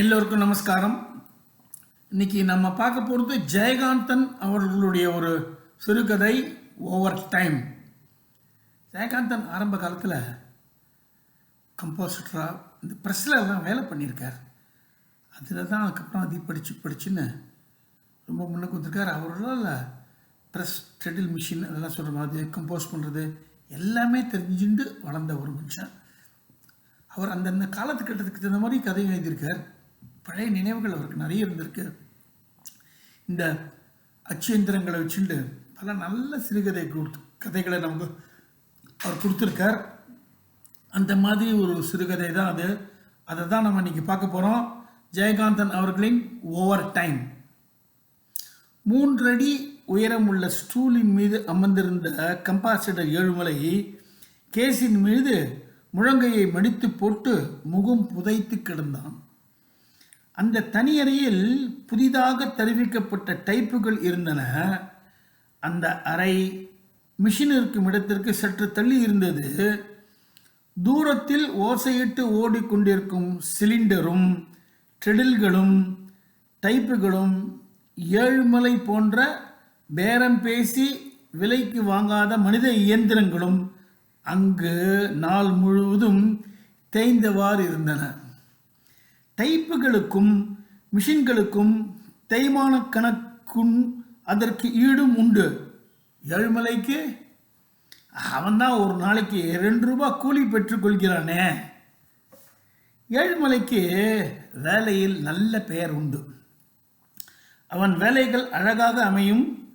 எல்லோருக்கும் நமஸ்காரம். இன்னைக்கு நம்ம பார்க்க போகிறது ஜெயகாந்தன் அவர்களுடைய ஒரு சிறுகதை ஓவர் டைம் ஜெயகாந்தன் ஆரம்ப காலத்தில் கம்போசிட்டராக இந்த ப்ரெஸ்ஸில் வேலை பண்ணியிருக்கார். அதில் தான் அதுக்கப்புறம் அதி படித்து படிச்சுன்னு ரொம்ப முன்னுக்கு வந்திருக்கார். அவரால் ப்ரெஸ் ட்ரெடில் மிஷின் அதெல்லாம் சொல்கிற மாதிரி கம்போஸ் பண்ணுறது எல்லாமே தெரிஞ்சுட்டு வளர்ந்த ஒரு மனுஷன். அவர் அந்தந்த காலத்துக்கட்டத்துக்கு தகுந்த மாதிரி கதை எழுதியிருக்கார். பழைய நினைவுகள் அவருக்கு நிறைய இருந்திருக்கு. இந்த அச்சேந்திரங்களை வச்சுட்டு பல நல்ல சிறுகதை கொடுத்து கதைகளை நமக்கு அவர் கொடுத்துருக்கார். அந்த மாதிரி ஒரு சிறுகதை தான் அது. அதை தான் நம்ம இன்னைக்கு பார்க்க போகிறோம் ஜெயகாந்தன் அவர்களின் ஓவர் டைம் மூன்றடி உயரமுள்ள ஸ்டூலின் மீது அமர்ந்திருந்த கம்பாசிடர் ஏழுமலை கேஸின் மீது முழங்கையை மடித்து போட்டு முகம் புதைத்து கிடந்தான். அந்த தனியறையில் புதிதாக தெரிவிக்கப்பட்ட டைப்புகள் இருந்தன. அந்த அறை மிஷின் இருக்கும் இடத்திற்கு சற்று தள்ளி இருந்தது. தூரத்தில் ஓசையிட்டு ஓடிக்கொண்டிருக்கும் சிலிண்டரும் ட்ரெடில்களும் டைப்புகளும் ஏழுமலை போன்ற பேரம் பேசி விலைக்கு வாங்காத மனித இயந்திரங்களும் அங்கு நாள் முழுவதும் தேய்ந்தவாறு இருந்தன. டைப்புகளுக்கும் மிஷின்களுக்கும் தேய்மான கணக்கும் அதற்கு ஈடும் உண்டு. ஏழுமலைக்கு? அவன்தான் ஒரு நாளைக்கு ரெண்டு ரூபாய் கூலி பெற்றுக்கொள்கிறானே ஏழுமலைக்கு வேலையில் நல்ல பெயர் உண்டு. அவன் வேலைகள் அழகாக அமையும்.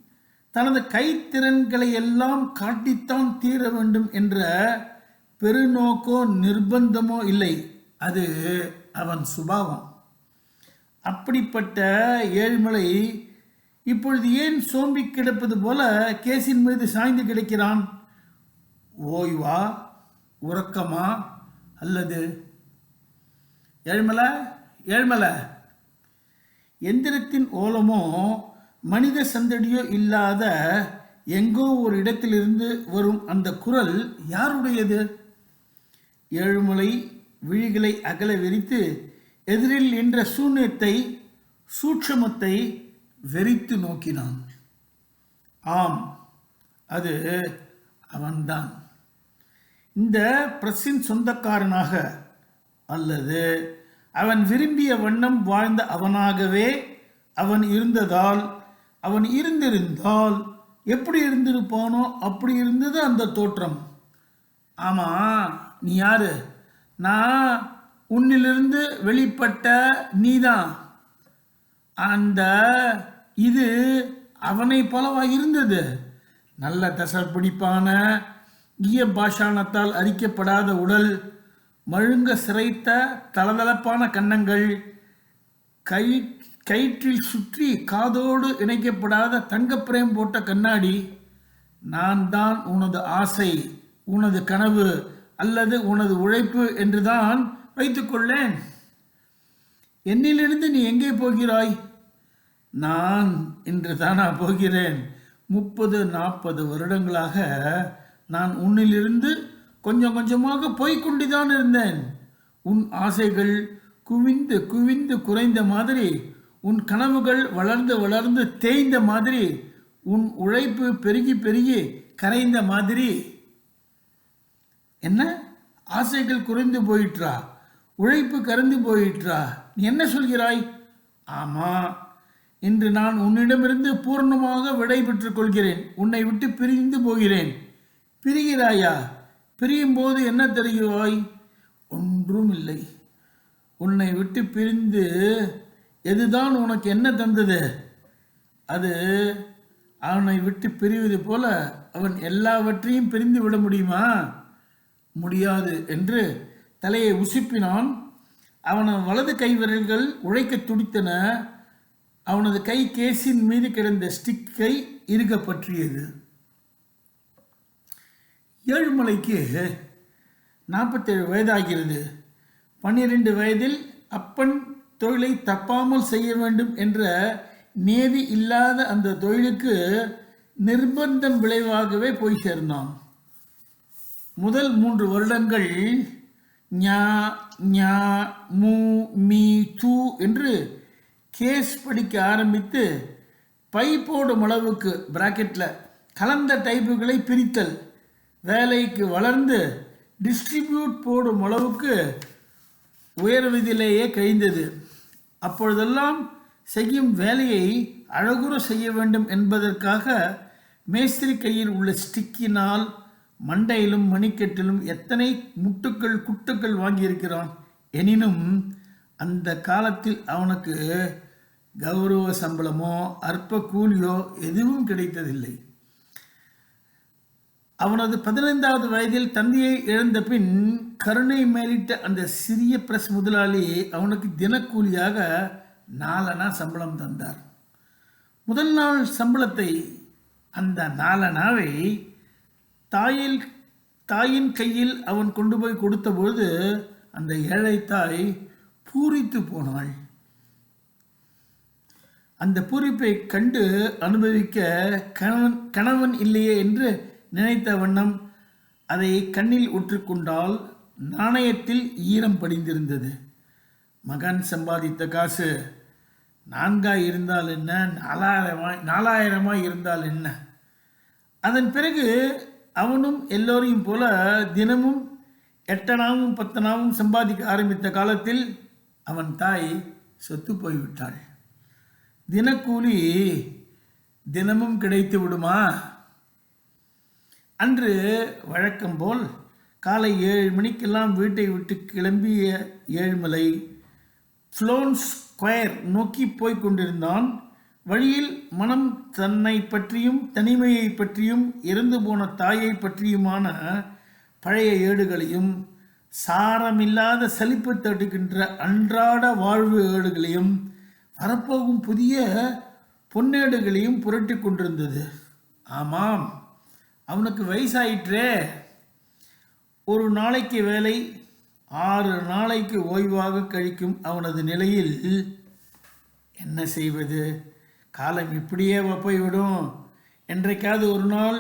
தனது கைத்திறன்களை எல்லாம் காட்டித்தான் தீர வேண்டும் என்ற பெருநோக்கோ நிர்பந்தமோ இல்லை. அது அவன் சுபாவம். அப்படிப்பட்ட ஏழ்மலை இப்பொழுது ஏன் சோம்பி கிடப்பது போல கேஸின் மீது சாய்ந்து கிடக்கிறான்? ஓய்வா உறக்கமா அல்லது? ஏழ்மலை ஏழ்மலை. எந்திரத்தின் ஓலமோ மனித சந்தடியோ இல்லாத எங்கோ ஒரு இடத்திலிருந்து வரும் அந்த குரல் யாருடையது? ஏழுமலை விழிகளை அகல விரித்து எதிரில் நின்ற சூன்யத்தை சூட்சமத்தை வெறித்து நோக்கினான். ஆம் அது அவன்தான். இந்த பிரஸின் சொந்தக்காரனாக அல்லது அவன் விரும்பிய வண்ணம் வாழ்ந்த அவனாகவே அவன் இருந்ததால் அவன் இருந்திருந்தால் எப்படி இருந்திருப்பானோ அப்படி இருந்தது அந்த தோற்றம். ஆமா நீ யாரு? நான் உன்னிலிருந்து வெளிப்பட்ட நீதான். அந்த இது அவனை போலவா இருந்தது. நல்ல தசர் பிடிப்பான ஈய பாஷாணத்தால் அரிக்கப்படாத உடல் மழுங்க சிறைத்த தளதளப்பான கன்னங்கள் கை கயிற்றில் சுற்றி காதோடு இணைக்கப்படாத தங்கப்பிரேம் போட்ட கண்ணாடி நான் தான் உனது ஆசை உனது கனவு. அல்லது உனது உழைப்பு என்றுதான் வைத்துக்கொள்ளேன். என்னிலிருந்து நீ எங்கே போகிறாய்? நான் இன்று தானா போகிறேன். முப்பது நாற்பது வருடங்களாக நான் உன்னிலிருந்து கொஞ்சம் கொஞ்சமாக போய்கொண்டுதான் இருந்தேன். உன் ஆசைகள் குவிந்து குவிந்து குறைந்த மாதிரி உன் கனவுகள் வளர்ந்து வளர்ந்து தேய்ந்த மாதிரி உன் உழைப்பு பெருகி பெருகி கரைந்த மாதிரி என்ன? ஆசைகள் குறைந்து போயிற்றா? உழைப்பு கருந்து போயிற்றா? நீ என்ன சொல்கிறாய்? ஆமா. இன்று நான் உன்னிடமிருந்து பூர்ணமாக விடை பெற்றுக் கொள்கிறேன் உன்னை விட்டு பிரிந்து போகிறேன். பிரிகிறாயா? பிரியும் போது என்ன தெரிகிறாய்? ஒன்றும் இல்லை உன்னை விட்டு பிரிந்து எதுதான் உனக்கு என்ன தந்தது? அது அவனை விட்டு பிரிவது போல அவன் எல்லாவற்றையும் பிரிந்து விட முடியுமா? முடியாது என்று தலையை உசுப்பினான். அவனது வலது கை விரல்கள் உழைக்க துடித்தன. அவனது கை கேஸின் மீது கிடந்த ஸ்டிக்கை இருக பற்றியது. ஏழுமலைக்கு நாற்பத்தேழு வயதாகிறது. பன்னிரண்டு வயதில் அப்பன் தொழிலை தப்பாமல் செய்ய வேண்டும் என்ற நேதி இல்லாத அந்த தொழிலுக்கு நிர்பந்தம் விளைவாகவே போய் சேர்ந்தான். முதல் மூன்று வருடங்கள் ஞா ஞா மு மீ து என்று கேஸ் படிக்க ஆரம்பித்து பை போடும் அளவுக்கு பிராக்கெட்டில் கலந்த டைப்புகளை பிரித்தல் வேலைக்கு வளர்ந்து டிஸ்ட்ரிபியூட் போடும் அளவுக்கு உயர்வதிலேயே கழிந்தது. அப்பொழுதெல்லாம் செய்யும் வேலையை அழகுற செய்ய வேண்டும் என்பதற்காக மேஸ்திரி கையில் உள்ள ஸ்டிக்கினால் மண்டையிலும் மணிக்கட்டிலும் எத்தனை முட்டுக்கள் குட்டுக்கள் வாங்கியிருக்கிறான்? எனினும் அந்த காலத்தில் அவனுக்கு கௌரவ சம்பளமோ அற்ப கூலியோ எதுவும் கிடைத்ததில்லை. அவனது பதினைந்தாவது வயதில் தந்தையை இழந்த பின் கருணை மேலிட்ட அந்த சிறிய பிரஸ் முதலாளி அவனுக்கு தினக்கூலியாக நாலனா சம்பளம் தந்தார். முதல் நாள் சம்பளத்தை அந்த நாலனாவை தாயில் தாயின் கையில் அவன் கொண்டு போய் கொடுத்தபோது அந்த ஏழை தாய் பூரித்து போனாள். அந்த பூரிப்பை கண்டு அனுபவிக்க கணவன் கணவன் இல்லையே என்று நினைத்த வண்ணம் அதை கண்ணில் உற்றுக்கொண்டால் நாணயத்தில் ஈரம் படிந்திருந்தது. மகன் சம்பாதித்த காசு நான்காய் இருந்தால் என்ன? நாலாயிரமாய் நாலாயிரமாய் இருந்தால் என்ன? அதன் பிறகு அவனும் எல்லோரையும் போல தினமும் எட்டனாவும் பத்தனாவும் சம்பாதிக்க ஆரம்பித்த காலத்தில் அவன் தாய் சொத்து போய்விட்டாள். தினக்கூலி தினமும் கிடைத்து விடுமா? அன்று வழக்கம் போல் காலை ஏழு மணிக்கெல்லாம் வீட்டை விட்டு கிளம்பிய ஏழுமலை ஃப்ளோன் ஸ்கொயர் நோக்கி போய் கொண்டிருந்தான். வழியில் மனம் தன்னை பற்றியும் தனிமையை பற்றியும் இறந்து போன தாயை பற்றியுமான பழைய ஏடுகளையும் சாரமில்லாத சலிப்பு தட்டுகின்ற அன்றாட வாழ்வு ஏடுகளையும் வரப்போகும் புதிய பொன்னேடுகளையும் புரட்டி கொண்டிருந்தது. ஆமாம் அவனுக்கு வயசாயிற்றே. ஒரு நாளைக்கு வேலை ஆறு நாளைக்கு ஓய்வாக கழிக்கும் அவனது நிலையில் என்ன செய்வது? காலம் இப்படியே போய்விடும். என்றைக்காவது ஒரு நாள்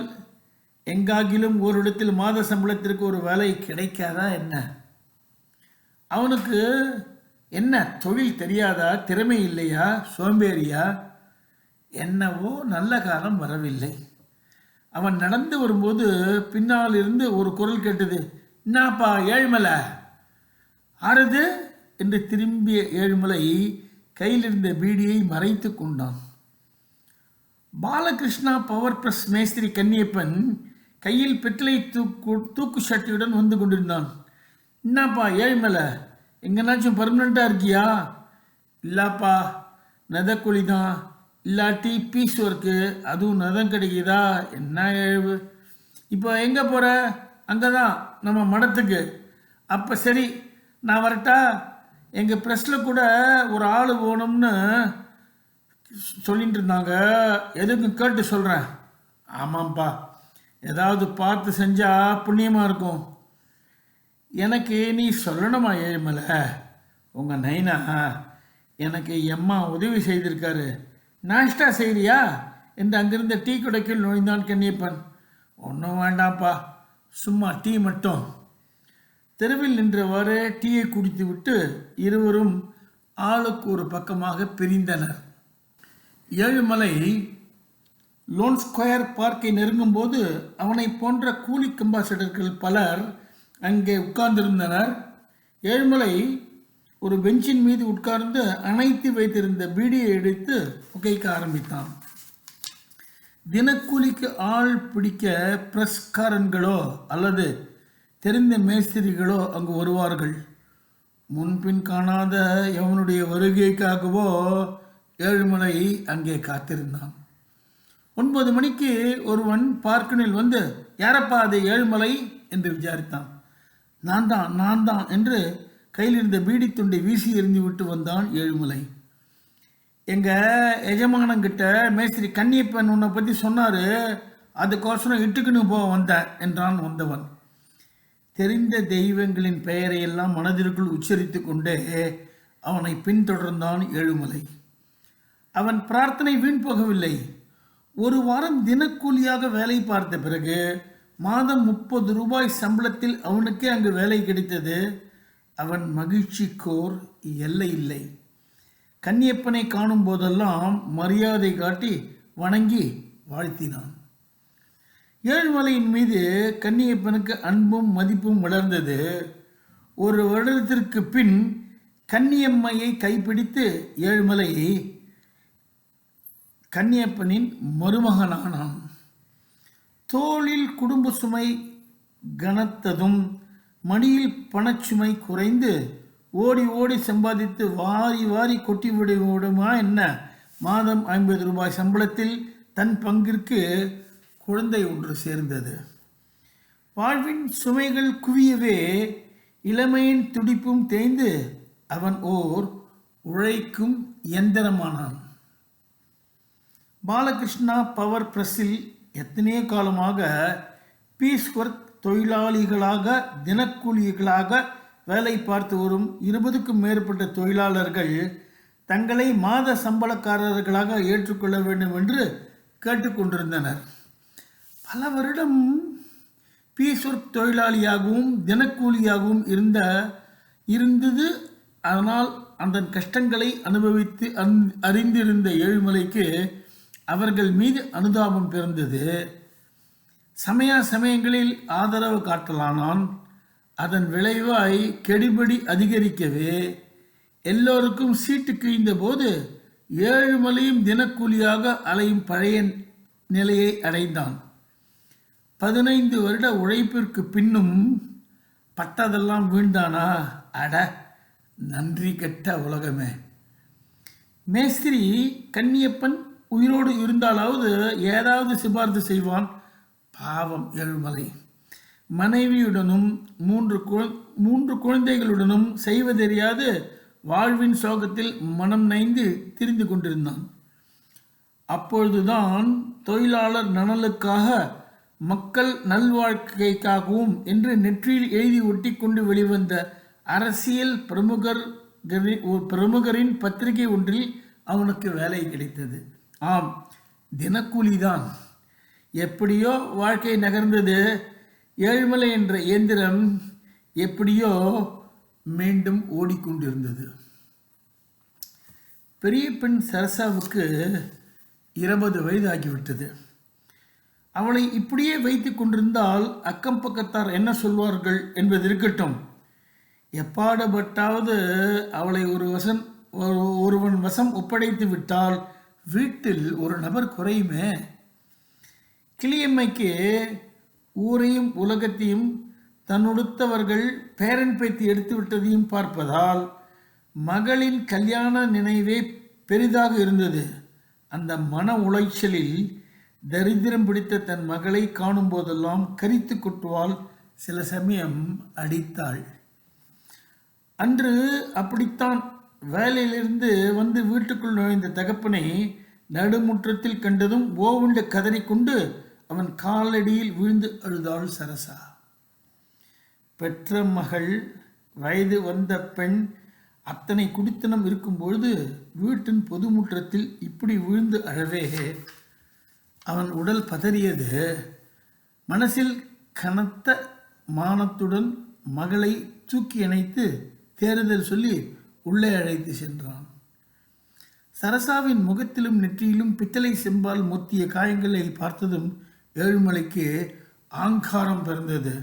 எங்காகிலும் ஒரு இடத்தில் மாத சம்பளத்திற்கு ஒரு வேலை கிடைக்காதா என்ன? அவனுக்கு என்ன தொழில் தெரியாதா திறமை இல்லையா சோம்பேறியா? என்னவோ நல்ல காலம் வரவில்லை. அவன் நடந்து வரும்போது பின்னால் இருந்து ஒரு குரல் கேட்டது என்னப்பா ஏழ்மலை? ஆறுது? என்று திரும்பிய ஏழுமலை கையிலிருந்த பீடியை மறைத்து கொண்டான். பாலகிருஷ்ணா பவர் பிரஸ் மேஸ்திரி கன்னியப்பன் கையில் பெட்லை தூக்கு தூக்கு சட்டியுடன் வந்து கொண்டிருந்தான். என்னப்பா ஏழ்மலை எங்கேனாச்சும் பர்மனெண்ட்டாக இருக்கியா? இல்லாப்பா நதக்குழி தான் இல்லாட்டி பீஸ் ஒர்க்கு அதுவும் நதம் கிடைக்குதா? என்ன எழுவு இப்போ எங்கே போகிற அங்கே தான் நம்ம மடத்துக்கு. அப்போ சரி நான் வரட்டா? எங்கள் ப்ரெஸ்ஸில் கூட ஒரு ஆள் போகணும்னு சொல்லிட்டு இருந்தாங்க எதுக்கும் கேட்டு சொல்கிறேன் ஆமாம்ப்பா ஏதாவது பார்த்து செஞ்சால் புண்ணியமாக இருக்கும். எனக்கு நீ சொல்லணுமா ஏழுமலை? உங்கள் நைனா எனக்கு எம்மா உதவி செய்திருக்காரு. நாஷ்டா செய்கிறியா என்று அங்கிருந்த டீ குடைக்கில் நுழைந்தான் கண்ணியப்பன். ஒன்றும் வேண்டாம்ப்பா. சும்மா டீ மட்டும். தெருவில் நின்றவாறு டீயை குடித்துவிட்டு இருவரும் ஆளுக்கு ஒரு பக்கமாக பிரிந்தனர். ஏழுமலை லோன் ஸ்கொயர் பார்க்கை நெருங்கும்போது அவனை போன்ற கூலி கம்பாசிடர்கள் பலர் அங்கே உட்கார்ந்திருந்தனர். ஏழுமலை ஒரு பெஞ்சின் மீது உட்கார்ந்து அணைத்து வைத்திருந்த பீடியை எடுத்து புகைக்க ஆரம்பித்தான். தினக்கூலிக்கு ஆள் பிடிக்க பிரஸ்காரன்களோ அல்லது தெரிந்த மேஸ்திரிகளோ அங்கு வருவார்கள். முன்பின் காணாத எவனுடைய வருகைக்காகவோ ஏழுமலை அங்கே காத்திருந்தான். ஒன்பது மணிக்கு ஒருவன் பார்க்கனில் வந்து யாரப்பா அது ஏழுமலை? என்று விசாரித்தான். நான் தான் நான் தான் என்று கையில் இருந்த பீடி துண்டை வீசி எறிந்து விட்டு வந்தான் ஏழுமலை. எங்கள் எஜமானங்கிட்ட மேஸ்திரி கன்னியப்பன் உன்னை பற்றி சொன்னார். அதுக்கோசரம் இட்டுக்குன்னு போக வந்தேன் என்றான் வந்தவன். தெரிந்த தெய்வங்களின் பெயரையெல்லாம் மனதிற்குள் உச்சரித்து கொண்டே அவனை பின்தொடர்ந்தான் ஏழுமலை. அவன் பிரார்த்தனை வீண் போகவில்லை. ஒரு வாரம் தினக்கூலியாக வேலை பார்த்த பிறகு மாதம் முப்பது ரூபாய் சம்பளத்தில் அவனுக்கே அங்கு வேலை கிடைத்தது. அவன் மகிழ்ச்சிக்கோர் எல்லை இல்லை. கன்னியப்பனை காணும் போதெல்லாம் மரியாதை காட்டி வணங்கி வாழ்த்தினான். ஏழுமலையின் மீது கன்னியப்பனுக்கு அன்பும் மதிப்பும் வளர்ந்தது. ஒரு வருடத்திற்கு பின் கன்னியம்மையை கைப்பிடித்து ஏழுமலை கன்னியப்பனின் மருமகனானான். தோளில் குடும்ப சுமை கனத்ததும் மடியில் பணச்சுமை குறைந்து ஓடி ஓடி சம்பாதித்து வாரி வாரி கொட்டி விடுமா என்ன? மாதம் ஐம்பது ரூபாய் சம்பளத்தில் தன் பங்கிற்கு குழந்தை ஒன்று சேர்ந்தது. வாழ்வின் சுமைகள் குவியவே இளமையின் துடிப்பும் தேய்ந்து அவன் ஓர் உழைக்கும் இயந்திரமானான். பாலகிருஷ்ணா பவர் பிரஸில் எத்தனையோ காலமாக பீஸ் ஒர்க் தொழிலாளிகளாக தினக்கூலிகளாக வேலை பார்த்து வரும் இருபதுக்கும் மேற்பட்ட தொழிலாளர்கள் தங்களை மாத சம்பளக்காரர்களாக ஏற்றுக்கொள்ள வேண்டும் என்று கேட்டுக்கொண்டிருந்தனர் பல வருடம் பீஸ் ஒர்க் தொழிலாளியாகவும் தினக்கூலியாகவும் இருந்த இருந்தது. அதனால் அந்த கஷ்டங்களை அனுபவித்து அந்- அறிந்திருந்த ஏழுமலைக்கு அவர்கள் மீது அனுதாபம் பிறந்தது. சமய சமயங்களில் ஆதரவு காட்டலானான். அதன் விளைவாய் கெடுபடி அதிகரிக்கவே எல்லோருக்கும் சீட்டு கிழிந்த போது ஏழுமலையும் தினக்கூலியாக அலையும் பழைய நிலையை அடைந்தான். பதினைந்து வருட உழைப்பிற்கு பின்னும் பட்டதெல்லாம் வீண்டானா அட நன்றி கெட்ட உலகமே. மேஸ்திரி கன்னியப்பன் உயிரோடு இருந்தாலாவது ஏதாவது சிபார்த்து செய்வான். பாவம் ஏழுமலை மனைவியுடனும் மூன்று குழ- மூன்று குழந்தைகளுடனும் செய்வதறியாது வாழ்வின் சோகத்தில் மனம் நைந்து திரிந்து கொண்டிருந்தான். அப்பொழுதுதான் தொழிலாளர் நலனுக்காக மக்கள் நல்வாழ்க்கைக்காகவும் என்று நெற்றியில் எழுதி ஒட்டி கொண்டு வெளிவந்த அரசியல் பிரமுகர் பிரமுகரின் பத்திரிகை ஒன்றில் அவனுக்கு வேலை கிடைத்தது. ஆம் தினக்கூலிதான். எப்படியோ வாழ்க்கை நகர்ந்தது. ஏழுமலை என்ற இயந்திரம் எப்படியோ மீண்டும் ஓடிக்கொண்டிருந்தது. பெரிய பெண் சரசாவுக்கு இருபது வயது ஆகிவிட்டது அவளை இப்படியே வைத்து கொண்டிருந்தால் அக்கம் பக்கத்தார் என்ன சொல்வார்கள் என்பது இருக்கட்டும். எப்பாடுபட்டாவது அவளை ஒரு வசம் ஒரு- ஒருவன் வசம் ஒப்படைத்து விட்டால் வீட்டில் ஒரு நபர் குறையுமே? கிளியம்மைக்கு ஊரையும் உலகத்தையும் தன்னுடுத்தவர்கள் பேரன் பேத்தி எடுத்து விட்டதையும் பார்ப்பதால் மகளின் கல்யாண நினைவே பெரிதாக இருந்தது. அந்த மன உளைச்சலில் தரித்திரம் பிடித்த தன் மகளை காணும் போதெல்லாம் கரித்து கொட்டுவாள். சில சமயம் அடித்தாள். அன்று அப்படித்தான் வேலையிலிருந்து வந்து வீட்டுக்குள் நுழைந்த தகப்பனை நடுமுற்றத்தில் கண்டதும் ஓவுண்டு கதறிக்கொண்டு அவன் காலடியில் விழுந்து அழுதாள் சரசா. பெற்ற மகள் வயது வந்த பெண் அத்தனை குடித்தனம் இருக்கும்பொழுது வீட்டின் பொது முற்றத்தில் இப்படி விழுந்து அழவே. அவன் உடல் பதறியது. மனசில் கனத்த மானத்துடன் மகளை தூக்கி இணைத்து தேர்தல் சொல்லி உள்ளே அழைத்து சென்றான். சரசாவின் முகத்திலும் நெற்றியிலும் பித்தளை செம்பால் மொத்திய காயங்களை பார்த்ததும் ஏழுமலைக்கு ஆங்காரம் பிறந்தது.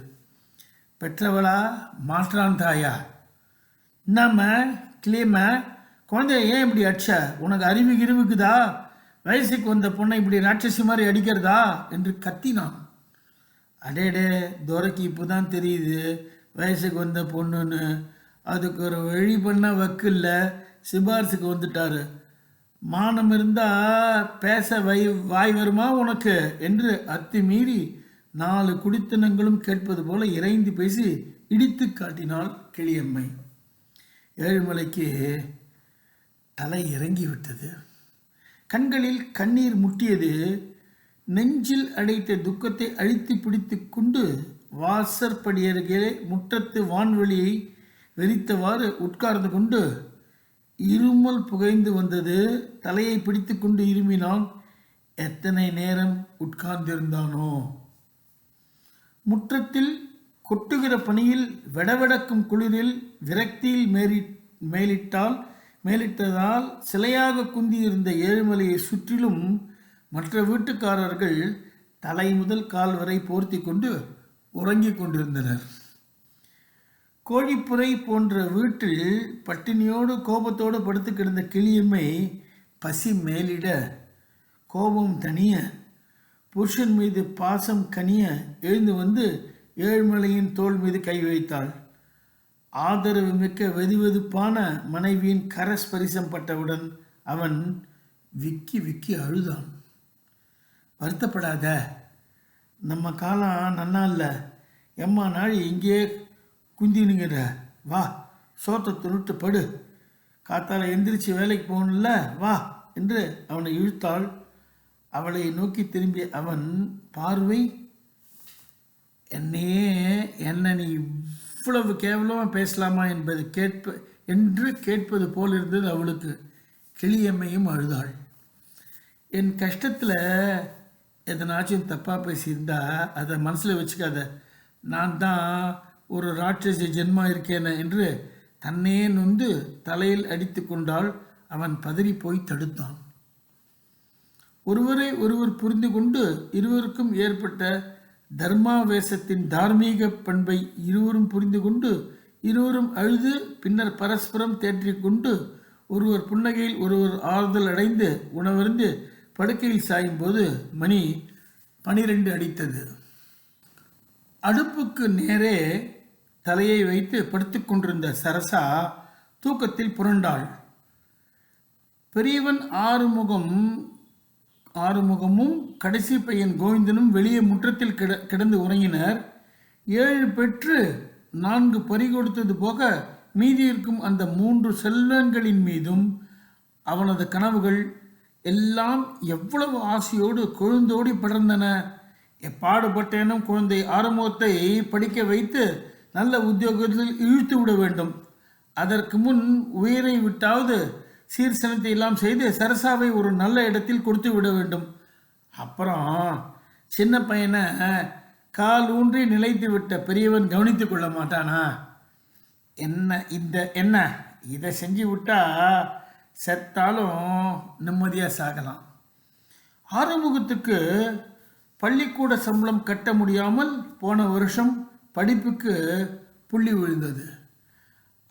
பெற்றவளா மாற்றான் தாயா. என்னம்ம கிளியம்ம குழந்தைய ஏன் இப்படி அடிச்ச? உனக்கு அறிவு கிருவுக்குதா வயசுக்கு வந்த பொண்ணை இப்படி ராட்சசி மாதிரி அடிக்கிறதா? என்று கத்தினான். அடேடே துரைக்கு இப்போ தான் தெரியுது. வயசுக்கு வந்த பொண்ணுன்னு அதுக்கு ஒரு வழி பண்ண வக்கில்ல. சிபாரிசுக்கு வந்துட்டார். மானம் இருந்தால் பேச வை வாய் வருமா உனக்கு? என்று அத்துமீறி நாலு குடித்தனங்களும் கேட்பது போல இறைந்து பேசி இடித்து காட்டினாள் கிளியம்மை. ஏழுமலைக்கு தலை இறங்கி விட்டது. கண்களில் கண்ணீர் முட்டியது. நெஞ்சில் அடைத்த துக்கத்தை அழித்து பிடித்து கொண்டு வாசற்படியருகே முற்றத்து வான்வெளியை வெறித்தவாறு உட்கார்ந்து கொண்டு இருமல் புகைந்து வந்தது. தலையை பிடித்து கொண்டு இருமினான். எத்தனை நேரம் உட்கார்ந்திருந்தானோ? முற்றத்தில் கொட்டுகிற பனியில் வெடவெடக்கும் குளிரில் விரக்தியில் மேறி மேலிட்டால் மேலிட்டதால் சிலையாக குந்தியிருந்த ஏழுமலையை சுற்றிலும் மற்ற வீட்டுக்காரர்கள் தலை முதல் கால் வரை போர்த்தி கொண்டு உறங்கிக் கொண்டிருந்தனர். கோழிப்புரை போன்ற வீட்டில் பட்டினியோடு கோபத்தோடு படுத்து கிடந்த கிளியம்மை பசி மேலிட கோபம் தனிய புருஷன் மீது பாசம் கனிய எழுந்து வந்து ஏழ்மலையின் தோள் மீது கை வைத்தாள். ஆதரவு மிக்க வெதுவெதுப்பான மனைவியின் கரஸ்பரிசம் பட்டவுடன் அவன் விக்கி விக்கி அழுதான். வருத்தப்படாத நம்ம காலம் நன்னா இல்லை எம்மா நாள் இங்கேயே குந்தினுங்கிற வா சோத்தை துருட்டு படு காத்தால எந்திரிச்சு வேலைக்கு போகணும்ல வா என்று அவனை இழுத்தாள். அவளை நோக்கி திரும்பிய அவன் பார்வை என்னையே என்ன நீ இவ்வளவு கேவலமாக பேசலாமா என்பது கேட்ப என்று கேட்பது போல் இருந்தது அவளுக்கு. கிளியம்மையும் அழுதாள். என் கஷ்டத்தில் எதனாச்சும் தப்பாக பேசியிருந்தா அதை மனசில் வச்சுக்காத. நான் தான் ஒரு ராட்சச ஜென்மா இருக்கேன என்று தன்னையே நொந்து தலையில் அடித்து கொண்டால் அவன் பதறி போய் தடுத்தான். ஒருவரை ஒருவர் புரிந்து கொண்டு இருவருக்கும் ஏற்பட்ட தர்மாவேசத்தின் தார்மீக பண்பை இருவரும் புரிந்து கொண்டு இருவரும் அழுது பின்னர் பரஸ்பரம் தேற்றிக்கொண்டு ஒருவர் புன்னகையில் ஒருவர் ஆறுதல் அடைந்து உணவருந்து படுக்கையில் சாயும் போது மணி பனிரெண்டு அடித்தது. அடுப்புக்கு நேரே தலையை வைத்து படுத்துக்கொண்டிருந்த சரசா தூக்கத்தில் புரண்டாள். பெரியவன் ஆறுமுகம் ஆறுமுகமும் கடைசி பையன் கோவிந்தனும் வெளியே முற்றத்தில் கிட கிடந்து உறங்கினர். ஏழு பெற்று நான்கு பறி கொடுத்தது போக மீதி இருக்கும் அந்த மூன்று செல்வங்களின் மீதும் அவனது கனவுகள் எல்லாம் எவ்வளவு ஆசையோடு கொழுந்தோடி படர்ந்தன. எப்பாடுபட்டேனும் குழந்தை ஆறுமுகத்தை படிக்க வைத்து நல்ல உத்தியோகத்தில் இழுத்து விட வேண்டும். அதற்கு முன் உயிரை விட்டாவது சீர்சனத்தை எல்லாம் செய்து சரசாவை ஒரு நல்ல இடத்தில் கொடுத்து விட வேண்டும். அப்புறம் சின்ன பையனை கால் ஊன்றி நிலைத்து விட்ட பெரியவன் கவனித்து கொள்ள மாட்டானா? என்ன இந்த என்ன? இதை செஞ்சு விட்டா செத்தாலும் நிம்மதியாக சாகலாம். ஆறுமுகத்துக்கு பள்ளிக்கூட சம்பளம் கட்ட முடியாமல் போன வருஷம் படிப்புக்கு புள்ளி விழுந்தது.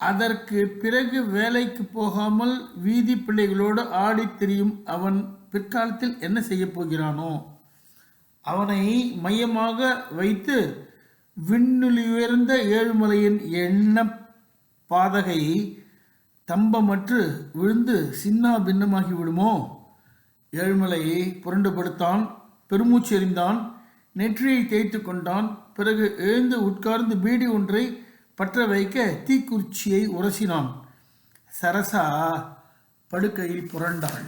அதற்கு பிறகு வேலைக்கு போகாமல் வீதி பிள்ளைகளோடு ஆடித் திரியும் அவன் பிற்காலத்தில் என்ன செய்ய போகிறானோ? அவனை மையமாக வைத்து விண்ணுலியுயர்ந்த ஏழுமலையின் எண்ண பாதகை தம்பமற்று விழுந்து சின்னா பின்னமாகி விடுமோ? ஏழுமலை புரண்டு படுத்தான் பெருமூச்சு எறிந்தான் நெற்றியை தேய்த்து கொண்டான். பிறகு எழுந்து உட்கார்ந்து பீடி ஒன்றை பற்ற வைக்க தீக்குச்சியை உரசினான். சரசா படுக்கையில் புரண்டாள்.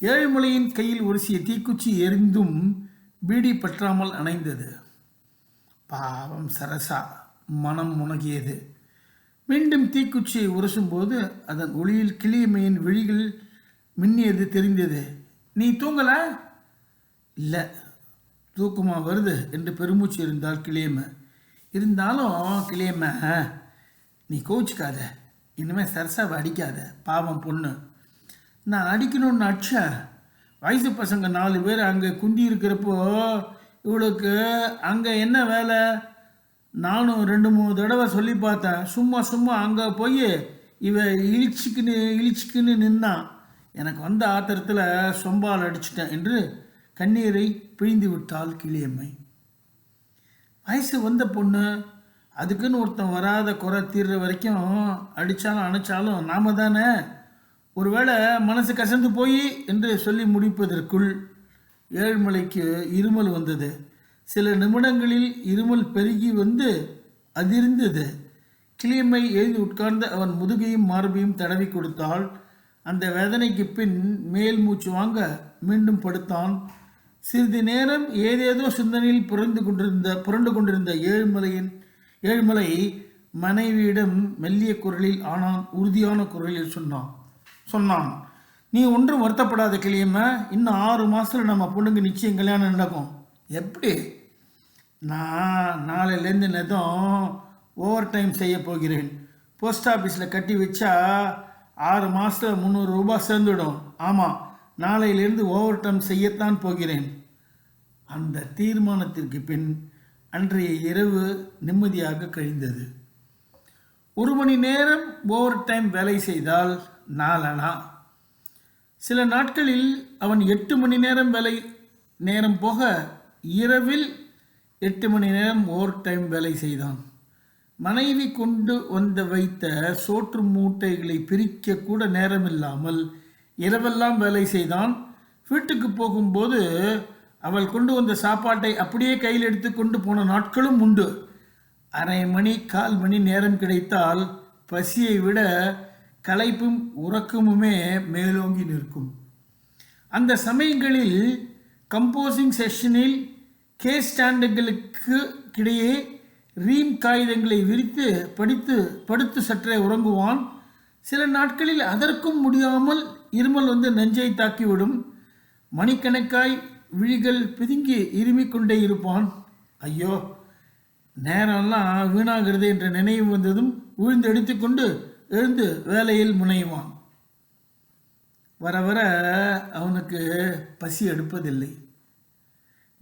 ஏழுமலையின் கையில் உரசிய தீக்குச்சி எரிந்தும் பீடி பற்றாமல் அணைந்தது. பாவம் சரசா மனம் முனகியது. மீண்டும் தீக்குச்சியை உரசும்போது அதன் ஒளியில் கிளியமையின் விழிகள் மின்னியது தெரிந்தது. நீ தூங்கல? இல்லை. தூக்கமா வருது என்று பெருமூச்சு இருந்தால் கிளியம்மை. இருந்தாலும் கிளியம்மை நீ கோச்சிக்காத இனிமேல் சரசாவை அடிக்காத பாவம் பொண்ணு. நான் அடிக்கணும்னு அடிச்ச வயசு பசங்க நாலு பேர் அங்கே குந்தி இருக்கிறப்போ இவளுக்கு அங்கே என்ன வேலை? நானும் ரெண்டு மூணு தடவை சொல்லி பார்த்தேன். சும்மா சும்மா அங்கே போய் இவ இழிச்சுக்குன்னு இழிச்சுக்குன்னு நின்னான். எனக்கு வந்த ஆத்திரத்தில் சொம்பால் அடிச்சிட்டேன் என்று கண்ணீரை பிழிந்து விட்டாள் கிளியம்மை. வயசு வந்த பொண்ணு அதுக்குன்னு ஒருத்தன் வராத குறை தீர்ற வரைக்கும் அடித்தாலும் அணைச்சாலும் நாம தானே. ஒருவேளை மனசு கசந்து போய் என்று சொல்லி முடிப்பதற்குள் ஏழ்மலைக்கு இருமல் வந்தது. சில நிமிடங்களில் இருமல் பெருகி வந்து அதிர்ந்தது. கிளியம்மை எழுதி உட்கார்ந்து அவன் முதுகையும் மார்பையும் தடவி கொடுத்தாள். அந்த வேதனைக்கு பின் மேல் மூச்சு வாங்க மீண்டும் படுத்தான். சிறிது நேரம் ஏதேதோ சிந்தனையில் புரண்டு கொண்டிருந்த புரண்டு கொண்டிருந்த ஏழுமலையின் ஏழுமலை மனைவியிடம் மெல்லிய குரலில் ஆனான் உறுதியான குரலில் சொன்னான் சொன்னான் நீ ஒன்றும் வருத்தப்படாத கிளியம்மா இன்னும் ஆறு மாதத்தில் நம்ம பொண்ணுங்க நிச்சயம் கல்யாணம் நடக்கும். எப்படி? நான் நாளையிலேருந்து நேதம் ஓவர் டைம் செய்ய போகிறேன். போஸ்ட் ஆஃபீஸில் கட்டி வச்சா ஆறு மாதத்தில் முந்நூறு ரூபாய் சேர்ந்துடும். ஆமாம் நாளையிலிருந்து ஓவர் டைம் செய்யத்தான் போகிறேன். அந்த தீர்மானத்திற்கு பின் அன்றைய இரவு நிம்மதியாக கழிந்தது. ஒரு மணி நேரம் ஓவர் டைம் வேலை செய்தால் நாலனா சில நாட்களில் அவன் எட்டு மணி நேரம் வேலை நேரம் போக இரவில் எட்டு மணி நேரம் ஓவர் டைம் வேலை செய்தான். மனைவி கொண்டு வந்து வைத்த சோற்று மூட்டைகளை பிரிக்க கூட நேரமில்லாமல் இரவெல்லாம் வேலை செய்தான். வீட்டுக்கு போகும்போது அவள் கொண்டு வந்த சாப்பாட்டை அப்படியே கையில் எடுத்து கொண்டு போன நாட்களும் உண்டு. அரை மணி கால் மணி நேரம் கிடைத்தால் பசியை விட களைப்பும் உறக்கமுமே மேலோங்கி நிற்கும். அந்த சமயங்களில் கம்போசிங் செஷனில் கேஸ் ஸ்டாண்டுகளுக்கு இடையே ரீம் காகிதங்களை விரித்து படித்து படுத்து சற்றே உறங்குவான். சில நாட்களில் அதற்கும் முடியாமல் இருமல் வந்து நெஞ்சை தாக்கிவிடும். மணிக்கணக்காய் விழிகள் பிதுங்கி இருமிக் கொண்டே இருப்பான். ஐயோ நேரம்லாம் வீணாகிறது என்ற நினைவு வந்ததும் விழுந்து எடுத்துக்கொண்டு எழுந்து வேலையில் முனைவான். வர வர அவனுக்கு பசி எடுப்பதில்லை.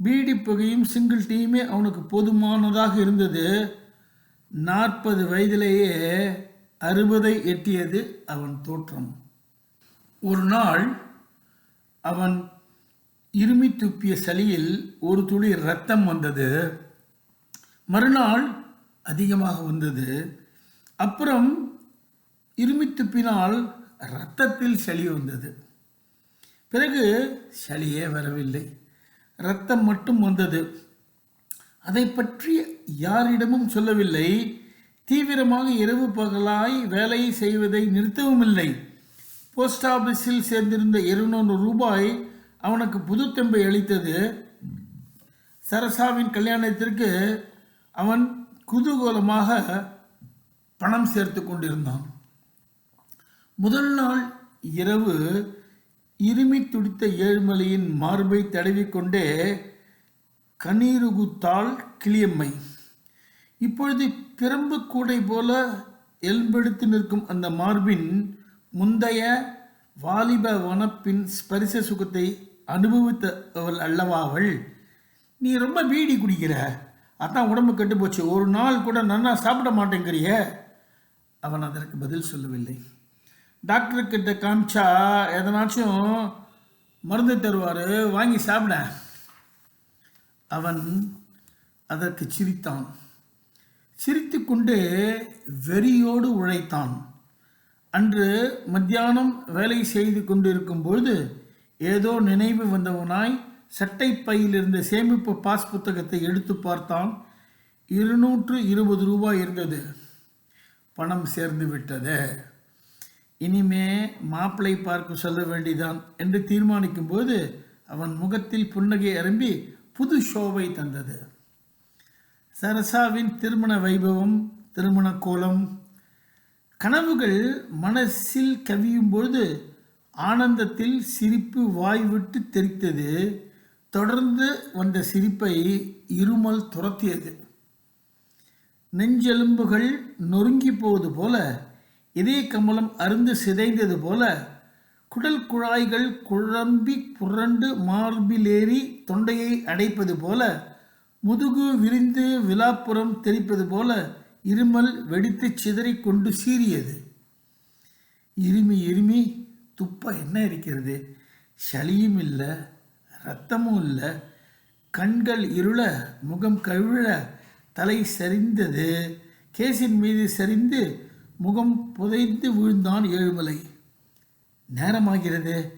பீடி புகையும் சிங்கிள் டீயுமே அவனுக்கு போதுமானதாக இருந்தது. நாற்பது வயதிலேயே அறுபதை எட்டியது அவன் தோற்றம். ஒரு நாள் அவன் இருமி துப்பிய சளியில் ஒரு துளி ரத்தம் வந்தது. மறுநாள் அதிகமாக வந்தது. அப்புறம் இருமி துப்பினால் ரத்தத்தில் சளி வந்தது. பிறகு சளியே வரவில்லை. ரத்தம் மட்டும் வந்தது. அதை பற்றி யாரிடமும் சொல்லவில்லை. தீவிரமாக இரவு பகலாய் வேலை செய்வதை நிறுத்தவும் இல்லை போஸ்ட் ஆபீஸில் சேர்ந்திருந்த இருநூறு ரூபாய் அவனுக்கு புதுத்தெம்பை அளித்தது. சரசாவின் கல்யாணத்திற்கு அவன் குதூகூலமாக பணம் சேர்த்து கொண்டிருந்தான். முதல் நாள் இரவு இருமி துடித்த ஏழுமலையின் மார்பை தடவிக்கொண்டே கண்ணீருகுத்தாள் கிளியம்மை. இப்பொழுது பிரம்பு கூடை போல எல்பெடுத்து நிற்கும் அந்த மார்பின் முந்தைய வாலிப வனப்பின் ஸ்பரிச சுகத்தை அனுபவித்தவள் அல்லவா அவள்? நீ ரொம்ப பீடி குடிக்கிற. அதான் உடம்பு கெட்டு போச்சு. ஒரு நாள் கூட நன்னா சாப்பிட மாட்டேங்கிறிய. அவன் அதற்கு பதில் சொல்லவில்லை. டாக்டர் கிட்ட காமிச்சா எதனாச்சும் மருந்து தருவார் வாங்கி சாப்பிட. அவன் அதற்கு சிரித்தான். சிரித்துக்கொண்டு வெறியோடு உழைத்தான். அன்று மத்தியானம் வேலை செய்து கொண்டிருக்கும் பொழுது ஏதோ நினைவு வந்தவனாய் சட்டை பையிலிருந்த சேமிப்பு பாஸ் புத்தகத்தை எடுத்து பார்த்தான். இருநூற்று இருபது ரூபாய் இருந்தது. பணம் சேர்ந்து விட்டது. இனிமே மாப்பிளை பார்க்க சொல்ல வேண்டிதான் என்று தீர்மானிக்கும் போது அவன் முகத்தில் புன்னகை அரும்பி புது ஷோவை தந்தது. சரசாவின் திருமண வைபவம் திருமண கோலம் கனவுகள் மனசில் கவியும் பொழுது ஆனந்தத்தில் சிரிப்பு வாய் விட்டு தெரித்தது. தொடர்ந்து வந்த சிரிப்பை இருமல் துரத்தியது. நெஞ்செலும்புகள் நொறுங்கி போவது போல இதய கமலம் அருந்து சிதைந்தது போல குடல் குழாய்கள் குழம்பி புரண்டு மார்பிலேறி தொண்டையை அடைப்பது போல முதுகு விரிந்து விழாப்புறம் தெரிப்பது போல இருமல் வெடித்து சிதறிக் கொண்டு சீறியது. இருமி இருமி துப்ப என்ன இருக்கிறது? சளியும் இல்லை ரத்தமும் இல்லை. கண்கள் இருள முகம் கழுழ தலை சரிந்தது. கேசின் மீது சரிந்து முகம் புதைந்து விழுந்தான் ஏழுமலை. நேரமாகிறது.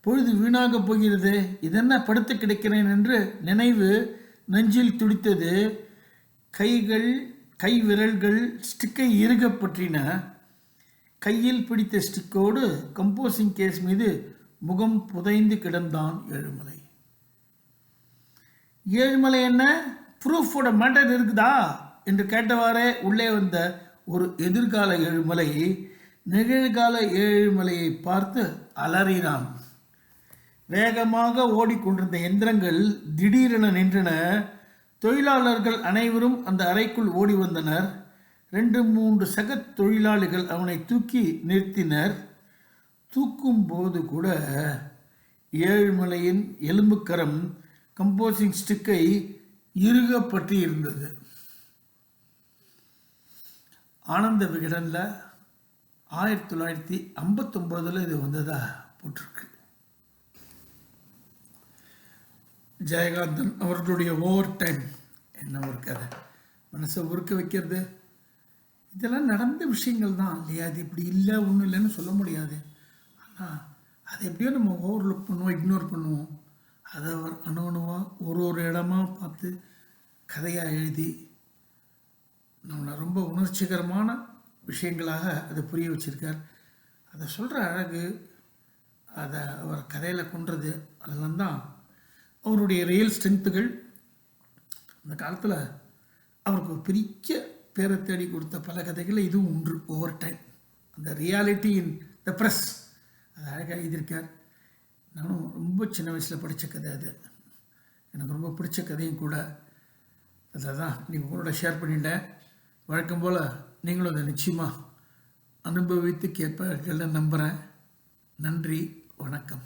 பொழுது வீணாகப் போகிறது. இதென்ன படுத்து கிடக்கிறேன் என்று நினைவு நெஞ்சில் துடித்தது. கைகள் கை விரல்கள் ஸ்டிக்கை இறுக பற்றின. கையில் பிடித்த ஸ்டிக்கோடு கம்போசிங் கேஸ் மீது முகம் புதைந்து கிடந்தான் ஏழுமலை. ஏழுமலை என்ன? ப்ரூஃபோட மேட்டர் இருக்குதா? என்று கேட்டவாறே உள்ளே வந்த ஒரு எதிர்கால ஏழுமலை நிகழ்கால ஏழுமலையை பார்த்து அலறினான். வேகமாக ஓடிக்கொண்டிருந்த எந்திரங்கள் திடீரென நின்றன. தொழிலாளர்கள் அனைவரும் அந்த அறைக்குள் ஓடி வந்தனர். ரெண்டு மூன்று சக தொழிலாளிகள் அவனை தூக்கி நிறுத்தினர். தூக்கும் போது கூட ஏழுமலையின் எலும்புக்கரம் கம்போசிங் ஸ்டிக்கை இறுக பற்றி இருந்தது. ஆனந்த விகடனில் ஆயிரத்தி தொள்ளாயிரத்தி ஐம்பத்தொம்போதில் இது வந்ததாக போட்டிருக்கு. ஜெயகாந்தன் அவர்களுடைய ஓவர் டைம் என்ன ஒரு கதை. மனசை உருக்க வைக்கிறது. இதெல்லாம் நடந்த விஷயங்கள் தான் இல்லையா அது இப்படி இல்லை ஒன்றும் இல்லைன்னு சொல்ல முடியாது. ஆனால் அதை எப்படியோ நம்ம ஓவர்லுக் பண்ணுவோம் இக்னோர் பண்ணுவோம். அதை அவர் அணு அணுவாக ஒரு ஒரு இடமா பார்த்து கதையாக எழுதி நம்மளை ரொம்ப உணர்ச்சிகரமான விஷயங்களாக அதை புரிய வச்சிருக்கார். அதை சொல்கிற அழகு அதை அவர் கதையில் கொன்றது அதெல்லாம் தான். அவருடைய ரியல் ஸ்ட்ரென்த்துகள் அந்த காலத்தில் அவருக்கு ஒரு பெரிய பேரை தேடி கொடுத்த பல கதைகளில் இதுவும் ஒன்று ஓவர் டைம் அந்த ரியாலிட்டி இன் த ப்ரெஸ் அது அழகாக எழுதியிருக்கார். நானும் ரொம்ப சின்ன வயசில் படித்த கதை அது. எனக்கு ரொம்ப பிடிச்ச கதையும் கூட. அதை தான் நீங்கள் உங்களோட ஷேர் பண்ணிட்டேன் வழக்கம் போல் நீங்களும் அதை நிச்சயமாக அனுபவித்து கேட்பார்கள் நம்புகிறேன் நன்றி வணக்கம்.